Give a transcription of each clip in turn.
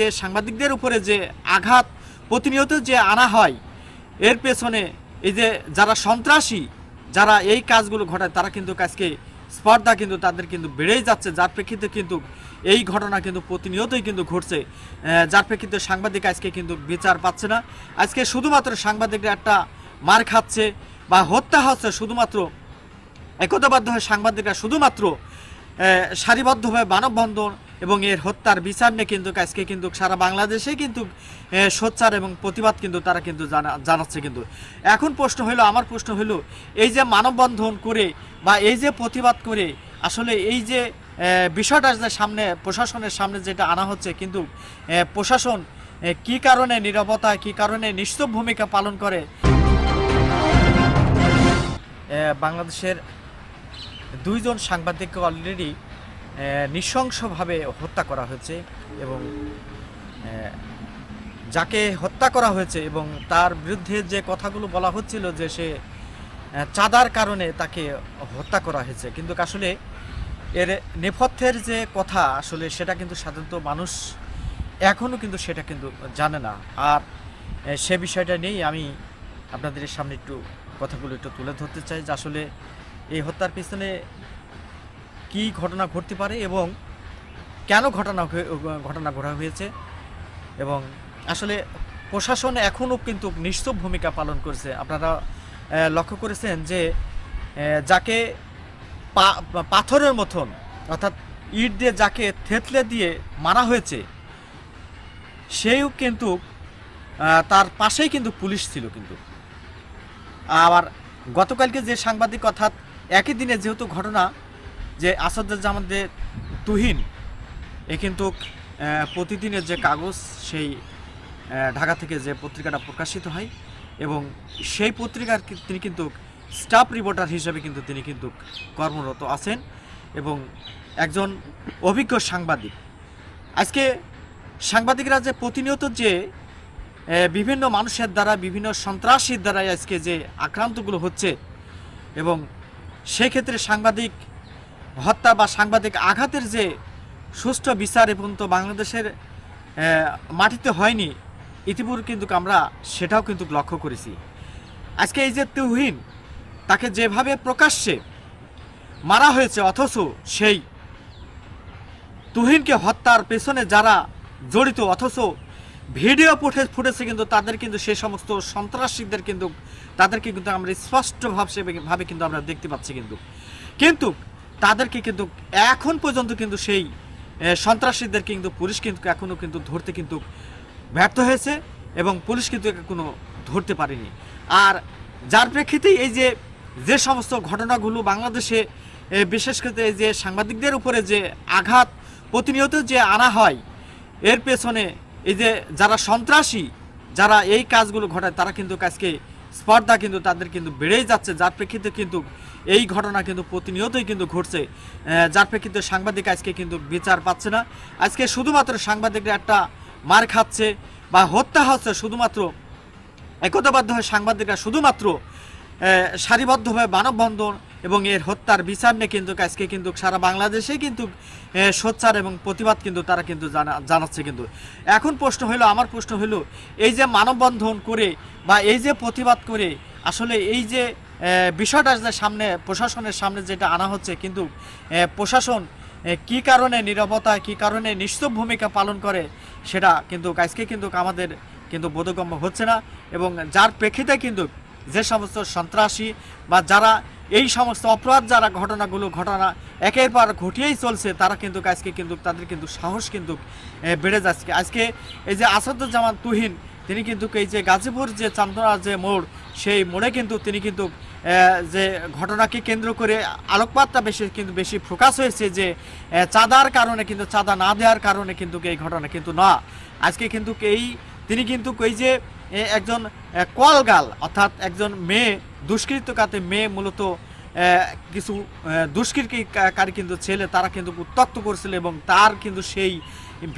যে সাংবাদিকদের উপরে যে আঘাত প্রতিনিয়ত যে আনা হয়, এর পেছনে এই যে যারা সন্ত্রাসী, যারা এই কাজগুলো ঘটায়, তারা কিন্তু কাজকে স্পর্ধা কিন্তু তাদের কিন্তু বেড়েই যাচ্ছে। যার প্রেক্ষিতে কিন্তু এই ঘটনা কিন্তু প্রতিনিয়তই কিন্তু ঘটছে। যার প্রেক্ষিতে সাংবাদিক আজকে কিন্তু বিচার পাচ্ছে না। আজকে শুধুমাত্র সাংবাদিকরা একটা মার খাচ্ছে বা হত্যা হচ্ছে শুধুমাত্র। একতাবদ্ধ হয়ে সাংবাদিকরা শুধুমাত্র সারিবদ্ধভাবে মানববন্ধন এবং এর হত্যার বিচার নিয়ে কিন্তু আজকে কিন্তু সারা বাংলাদেশে কিন্তু সোচ্চার এবং প্রতিবাদ কিন্তু তারা কিন্তু জানা, জানাচ্ছে কিন্তু। এখন প্রশ্ন হলো আমার প্রশ্ন হলো এই যে মানববন্ধন করে বা এই যে প্রতিবাদ করে, আসলে এই যে বিষয়টা যে সামনে, প্রশাসনের সামনে যেটা আনা হচ্ছে কিন্তু প্রশাসন কি কারণে নিরাপত্তা কি কারণে নিশ্চব ভূমিকা পালন করে? বাংলাদেশের দুইজন সাংবাদিককে অলরেডি নৃশংসভাবে হত্যা করা হয়েছে এবং যাকে হত্যা করা হয়েছে এবং তার বিরুদ্ধে যে কথাগুলো বলা হচ্ছিল যে সে চাঁদার কারণে তাকে হত্যা করা হয়েছে। কিন্তু আসলে এর নেপথ্যের যে কথা আসলে সেটা কিন্তু সাধারণত মানুষ এখনও কিন্তু সেটা কিন্তু জানে না। আর সে বিষয়টা নিয়েই আমি আপনাদের সামনে একটু কথাগুলো একটু তুলে ধরতে চাই যে আসলে এই হত্যার পিছনে কি ঘটনা ঘটতে পারে এবং কেন ঘটনা ঘটনা ঘটা হয়েছে? এবং আসলে প্রশাসন এখনও কিন্তু নিশ্চুপ ভূমিকা পালন করছে। আপনারা লক্ষ্য করেছেন যে যাকে পাথরের মতন, অর্থাৎ ইট দিয়ে যাকে থেতলে দিয়ে মারা হয়েছে, সেও কিন্তু তার পাশেই কিন্তু পুলিশ ছিল কিন্তু। আবার গতকালকে যে সাংবাদিক, অর্থাৎ একই দিনে যেহেতু ঘটনা যে আসাদ আসাদুজ্জামানদের তুহিন, এ কিন্তু প্রতিদিনের যে কাগজ সেই ঢাকা থেকে যে পত্রিকাটা প্রকাশিত হয় এবং সেই পত্রিকার তিনি কিন্তু স্টাফ রিপোর্টার হিসেবে কিন্তু তিনি কিন্তু কর্মরত আছেন এবং একজন অভিজ্ঞ সাংবাদিক। আজকে সাংবাদিকরা যে প্রতিনিয়ত যে বিভিন্ন মানুষের দ্বারা, বিভিন্ন সন্ত্রাসীর দ্বারা আজকে যে আক্রান্তগুলো হচ্ছে এবং সেক্ষেত্রে সাংবাদিক হত্যা বা সাংবাদিক আঘাতের যে সুষ্ঠু বিচার এবং তো বাংলাদেশের মাটিতে হয়নি, ইতিপূর্বে কিন্তু আমরা সেটাও কিন্তু লক্ষ্য করেছি। আজকে এই যে তুহিন, তাকে যেভাবে প্রকাশ্যে মারা হয়েছে, অথচ সেই তুহিনকে হত্যার পেছনে যারা জড়িত, অথচ ভিডিও ফুটেজ, ফুটেছে কিন্তু তাদের কিন্তু সেই সমস্ত সন্ত্রাসীদের কিন্তু, তাদেরকে কিন্তু আমরা স্পষ্টভাবে, ভাবে কিন্তু আমরা দেখতে পাচ্ছি কিন্তু। কিন্তু তাদেরকে কিন্তু এখন পর্যন্ত কিন্তু সেই সন্ত্রাসীদের কিন্তু পুলিশ কিন্তু এখনও কিন্তু ধরতে কিন্তু ব্যর্থ হয়েছে এবং পুলিশ কিন্তু কোনো ধরতে পারেনি। আর যার প্রেক্ষিতে এই যে যে সমস্ত ঘটনাগুলো বাংলাদেশে বিশেষ করে এই যে সাংবাদিকদের উপরে যে আঘাত প্রতিনিয়ত যে আনা হয়, এর পেছনে এই যে যারা সন্ত্রাসী, যারা এই কাজগুলো ঘটায়, তারা কিন্তু আজকে স্পর্ধা কিন্তু তাদের কিন্তু বেড়েই যাচ্ছে। যার প্রেক্ষিতে কিন্তু এই ঘটনা কিন্তু প্রতিনিয়তই কিন্তু ঘটছে। যার প্রেক্ষিতে সাংবাদিক আজকে কিন্তু বিচার পাচ্ছে না। আজকে শুধুমাত্র সাংবাদিকরা একটা মার খাচ্ছে বা হত্যা হচ্ছে শুধুমাত্র। একতাবদ্ধ হয়ে সাংবাদিকরা শুধুমাত্র সারিবদ্ধভাবে মানববন্ধন এবং এর হত্যার বিচার নিয়ে কিন্তু আজকে কিন্তু সারা বাংলাদেশে কিন্তু সোচ্চার এবং প্রতিবাদ কিন্তু তারা কিন্তু জানা, জানাচ্ছে কিন্তু। এখন প্রশ্ন হলো আমার প্রশ্ন হলো এই যে মানববন্ধন করে বা এই যে প্রতিবাদ করে, আসলে এই যে বিষয়টা যে সামনে, প্রশাসনের সামনে যেটা আনা হচ্ছে কিন্তু প্রশাসন কি কারণে নিরাপত্তা কি কারণে নিশ্চুপ ভূমিকা পালন করে, সেটা কিন্তু আজকে কিন্তু আমাদের কিন্তু বোধগম্য হচ্ছে না। এবং যার প্রেক্ষিতে কিন্তু যে সমস্ত সন্ত্রাসী বা যারা এই সমস্ত অপরাধ যারা ঘটনাগুলো, ঘটনা একের পর ঘটিয়েই চলছে, তারা কিন্তু আজকে কিন্তু, তাদের কিন্তু সাহস কিন্তু বেড়ে যাচ্ছে। আজকে এই যে আসাদুজ্জামান তুহিন, তিনি কিন্তু এই যে গাজীপুর যে চান্দনা যে মোড়, সেই মোড়ে কিন্তু তিনি কিন্তু যে ঘটনাকে কেন্দ্র করে আলোকপাতটা বেশি, কিন্তু বেশি ফোকাস হয়েছে যে চাঁদার কারণে কিন্তু, চাঁদা না দেওয়ার কারণে কিন্তু এই ঘটনা কিন্তু না। আজকে কিন্তু এই, তিনি কিন্তু এই যে একজন কলগাল, অর্থাৎ একজন মেয়ে, দুষ্কৃতকাতে মেয়ে মূলত কিছু দুষ্কৃতিকারী কিন্তু ছেলে, তারা কিন্তু উত্তক্ত করেছিল এবং তার কিন্তু সেই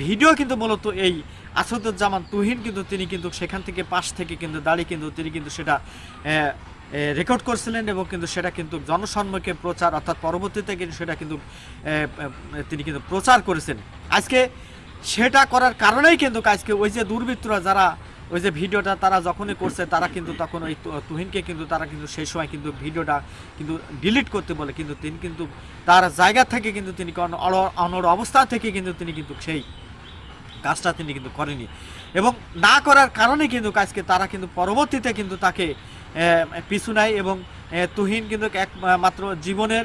ভিডিও কিন্তু মূলত এই আসাদুজ্জামান তুহিন কিন্তু তিনি কিন্তু সেখান থেকে পাশ থেকে কিন্তু দাঁড়িয়ে কিন্তু তিনি কিন্তু সেটা রেকর্ড করছিলেন এবং কিন্তু সেটা কিন্তু জনসম্মুখে প্রচার অর্থাৎ পরবর্তীতে কিন্তু সেটা কিন্তু তিনি কিন্তু প্রচার করেছেন। আজকে সেটা করার কারণেই কিন্তু আজকে ওই যে দুর্বৃত্তরা যারা ওই যে ভিডিওটা তারা যখনই করছে, তারা কিন্তু তখন ওই তুহিনকে কিন্তু তারা কিন্তু সেই সময় কিন্তু ভিডিওটা কিন্তু ডিলিট করতে বলে। কিন্তু তিনি কিন্তু তার জায়গা থেকে কিন্তু তিনি অনড় অবস্থা থেকে কিন্তু তিনি কিন্তু সেই কাজটা তিনি কিন্তু করেনি এবং না করার কারণে কিন্তু কাজকে তারা কিন্তু পরবর্তীতে কিন্তু তাকে পিছু নেয় এবং তুহিন কিন্তু একমাত্র জীবনের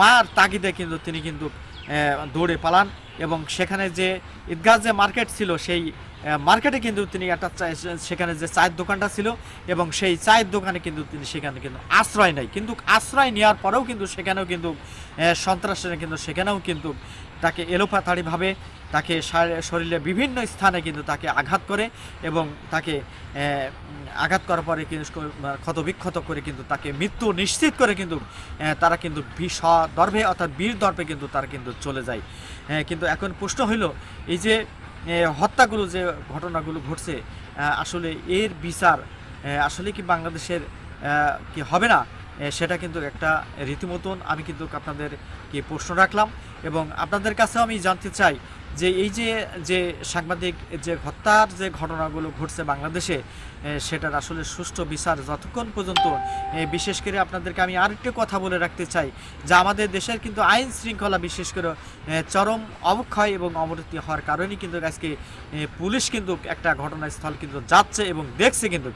মার তাগিদে কিন্তু তিনি কিন্তু দৌড়ে পালান এবং সেখানে যে ঈদগাহ যে মার্কেট ছিল, সেই মার্কেটে কিন্তু তিনি একটা সেখানে যে চায়ের দোকানটা ছিল এবং সেই চায়ের দোকানে কিন্তু তিনি সেখানে কিন্তু আশ্রয় নেয়। কিন্তু আশ্রয় নেওয়ার পরেও কিন্তু সেখানেও কিন্তু সন্ত্রাসীরা কিন্তু সেখানেও কিন্তু তাকে এলোপাতাড়িভাবে তাকে শরীরে বিভিন্ন স্থানে কিন্তু তাকে আঘাত করে এবং তাকে আঘাত করার পরে কিন্তু ক্ষতবিক্ষত করে কিন্তু তাকে মৃত্যু নিশ্চিত করে কিন্তু তারা কিন্তু দর্ভে অর্থাৎ বীর দর্ভে কিন্তু তারা কিন্তু চলে যায়। কিন্তু এখন প্রশ্ন হইল, এই যে হত্যাগুলো যে ঘটনাগুলো ঘটছে আসলে এর বিচার আসলে কি বাংলাদেশের কি হবে না? সেটা কিন্তু একটা রীতিমতন আমি কিন্তু আপনাদের কি প্রশ্ন রাখলাম। এবং আপনাদের কাছেও আমি জানতে চাই যে এই যে যে সাংবাদিক যে হত্যার যে ঘটনাগুলো ঘটছে বাংলাদেশে সেটার আসলে সুষ্ঠু বিচার যতক্ষণ পর্যন্ত বিশেষ করে আপনাদেরকে আমি আরেকটি কথা বলে রাখতে চাই যে আমাদের দেশের কিন্তু আইন শৃঙ্খলা বিশেষ করে চরম অবক্ষয় এবং অবনতি হওয়ার কারণেই কিন্তু আজকে পুলিশ কিন্তু একটা ঘটনাস্থল কিন্তু যাচ্ছে এবং দেখছে কিন্তু।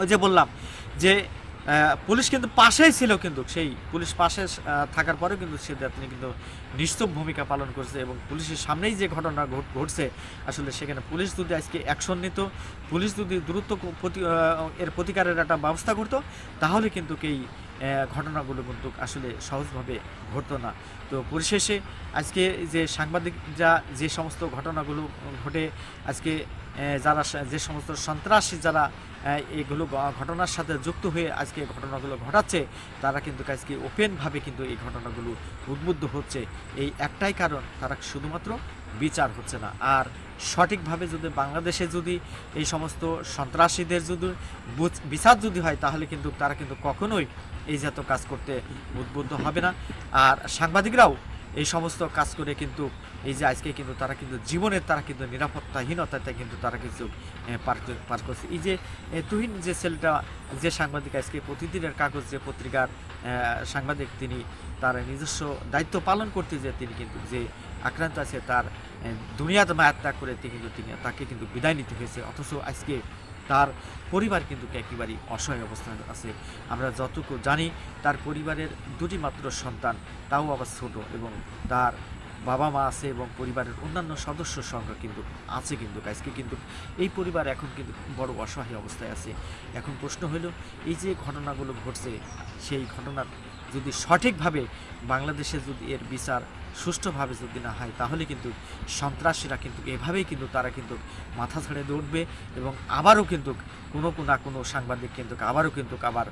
ওই যে বললাম যে পুলিশ কিন্তু পাশেই ছিল কিন্তু। সেই পুলিশ পাশে থাকার পরেও কিন্তু সে তিনি কিন্তু নিশ্চুপ ভূমিকা পালন করছে এবং পুলিশের সামনেই যে ঘটনা ঘট- ঘটছে আসলে সেখানে পুলিশ যদি আজকে অ্যাকশন নিত। পুলিশ যদি দ্রুত এর প্রতিকারের একটা ব্যবস্থা করতো। তাহলে কিন্তু আহ, ঘটনাগুলো কিন্তু আসলে সহজভাবে ঘটতো না। তো পরিশেষে আজকে যে সাংবাদিক যা যে সমস্ত ঘটনাগুলো ঘটে, আজকে যারা যে সমস্ত সন্ত্রাসী যারা এগুলো ঘটনার সাথে যুক্ত হয়ে আজকে ঘটনাগুলো ঘটাচ্ছে, তারা কিন্তু আজকে ওপেনভাবে কিন্তু এই ঘটনাগুলো উদ্বুদ্ধ হচ্ছে। এই একটাই কারণ, তারা শুধুমাত্র বিচার হচ্ছে না। আর সঠিকভাবে যদি বাংলাদেশে যদি এই সমস্ত সন্ত্রাসীদের যদি বিচার যদি হয়, তাহলে কিন্তু তারা কিন্তু কখনোই এই জাত কাজ করতে উদ্বুদ্ধ হবে না। আর সাংবাদিকরাও এই সমস্ত কাজ করে কিন্তু এই যে আজকে কিন্তু তারা কিন্তু জীবনের তারা কিন্তু নিরাপত্তাহীনতাতে কিন্তু তারা কিন্তু পার করছে। এই যে তুহিন যে ছেলেটা যে সাংবাদিক আজকে প্রতিদিনের কাগজ যে পত্রিকার সাংবাদিক তিনি তার নিজস্ব দায়িত্ব পালন করতে যে তিনি কিন্তু যে আক্রান্ত আছে, তার দুনিয়াতে মায়াত করে কিন্তু তাকে কিন্তু বিদায় নিতে হয়েছে। অথচ আজকে তার পরিবার কিন্তু একেবারেই অসহায় অবস্থায় আছে। আমরা যতটুকু জানি, তার পরিবারের দুটি মাত্র সন্তান, তাও আবার ছোট এবং তার বাবা মা আছে এবং পরিবারের অন্যান্য সদস্য সংখ্যা কিন্তু আছে কিন্তু। আজকে কিন্তু এই পরিবার এখন কিন্তু বড় অসহায় অবস্থায় আছে। এখন প্রশ্ন হলো, এই যে ঘটনাগুলো ঘটছে, সেই ঘটনার যদি সঠিকভাবে বাংলাদেশে যদি এর বিচার সুষ্ঠুভাবে যদি না হয়, তাহলে কিন্তু সন্ত্রাসীরা কিন্তু এভাবেই কিন্তু তারা কিন্তু মাথা ছেড়ে দৌড়বে এবং আবারও কিন্তু কোনো না কোনো সাংবাদিক কিন্তু আবারও কিন্তু আবার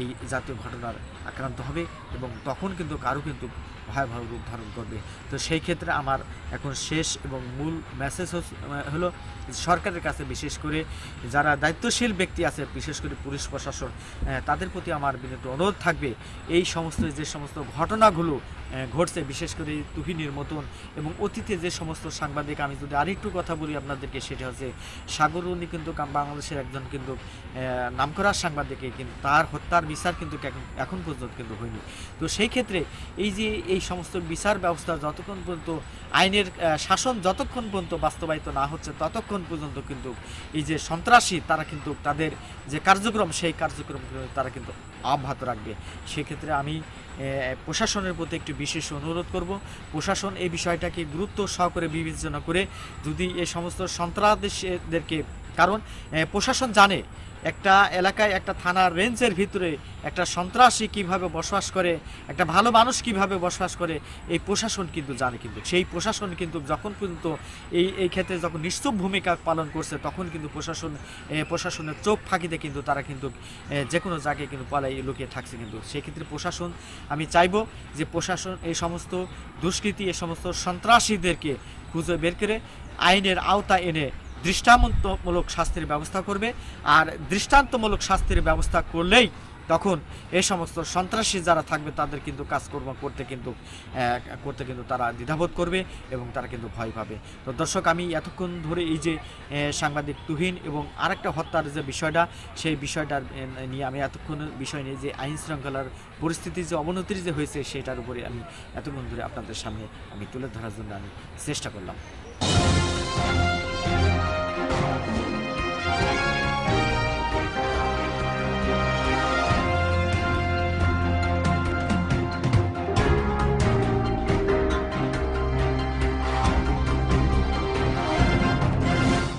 এই জাতীয় ঘটনার আক্রান্ত হবে এবং তখন কিন্তু আরও কিন্তু ভয়াবহ রূপ ধারণ করবে। তো সেই ক্ষেত্রে আমার এখন শেষ এবং মূল মেসেজ হলো সরকারের কাছে বিশেষ করে যারা দায়িত্বশীল ব্যক্তি আছে, বিশেষ করে পুলিশ প্রশাসন তাদের প্রতি আমার বিনীত অনুরোধ থাকবে, এই সমস্ত যে সমস্ত ঘটনাগুলো ঘটছে, বিশেষ করে তুহিনের মতন এবং অতীতে যে সমস্ত সাংবাদিক, আমি যদি আরেকটু কথা বলি আপনাদেরকে, সেটা হচ্ছে সাগর উনি কিন্তু বাংলাদেশের একজন কিন্তু নামকরা সাংবাদিক কিন্তু তার হত্যার বিচার কিন্তু এখন পর্যন্ত কিন্তু হয়নি। তো সেই ক্ষেত্রে এই যে এই সমস্ত বিচার ব্যবস্থা যতক্ষণ পর্যন্ত আইনের শাসন যতক্ষণ পর্যন্ত বাস্তবায়িত না হচ্ছে, ততক্ষণ পর্যন্ত কিন্তু এই যে সন্ত্রাসী, তারা কিন্তু তাদের যে কার্যক্রম, সেই কার্যক্রম তারা কিন্তু অব্যাহত রাখবে। সেক্ষেত্রে আমি প্রশাসনের প্রতি একটি বিশেষ অনুরোধ করব। প্রশাসন এই বিষয়টাকে গুরুত্ব সহকারে বিবেচনা করে যদি এ সমস্ত সন্ত্রাসদেরকে, কারণ প্রশাসন জানে একটা এলাকায় একটা থানার রেঞ্জের ভিতরে একটা সন্ত্রাসী কীভাবে বসবাস করে, একটা ভালো মানুষ কীভাবে বসবাস করে, এই প্রশাসন কিন্তু জানে কিন্তু। সেই প্রশাসন কিন্তু যখন পর্যন্ত এই এই ক্ষেত্রে যখন নিশ্চুপ ভূমিকা পালন করছে, তখন কিন্তু প্রশাসন প্রশাসনের চোখ ফাঁকিতে কিন্তু তারা কিন্তু যে কোনো জায়গায় কিন্তু পালাই লুকিয়ে থাকছে কিন্তু। সেক্ষেত্রে প্রশাসন, আমি চাইব যে প্রশাসন এই সমস্ত দুষ্কৃতী, এই সমস্ত সন্ত্রাসীদেরকে খুঁজে বের করে আইনের আওতা এনে দৃষ্টান্তমূলক শাস্তির ব্যবস্থা করবে। আর দৃষ্টান্তমূলক শাস্তির ব্যবস্থা করলেই তখন এই সমস্ত সন্ত্রাসী যারা থাকবে তাদের কিন্তু কাজকর্ম করতে কিন্তু করতে কিন্তু তারা দ্বিধাবোধ করবে এবং তারা কিন্তু ভয় পাবে। তো দর্শক, আমি এতক্ষণ ধরে এই যে সাংবাদিক তুহিন এবং আরেকটা হত্যার যে বিষয়টা, সেই বিষয়টার নিয়ে আমি এতক্ষণ বিষয় নিয়ে যে আইন শৃঙ্খলার পরিস্থিতি যে অবনতির যে হয়েছে, সেটার উপরে আমি এতক্ষণ ধরে আপনাদের সামনে আমি তুলে ধরার জন্য আমি চেষ্টা করলাম। Thank you.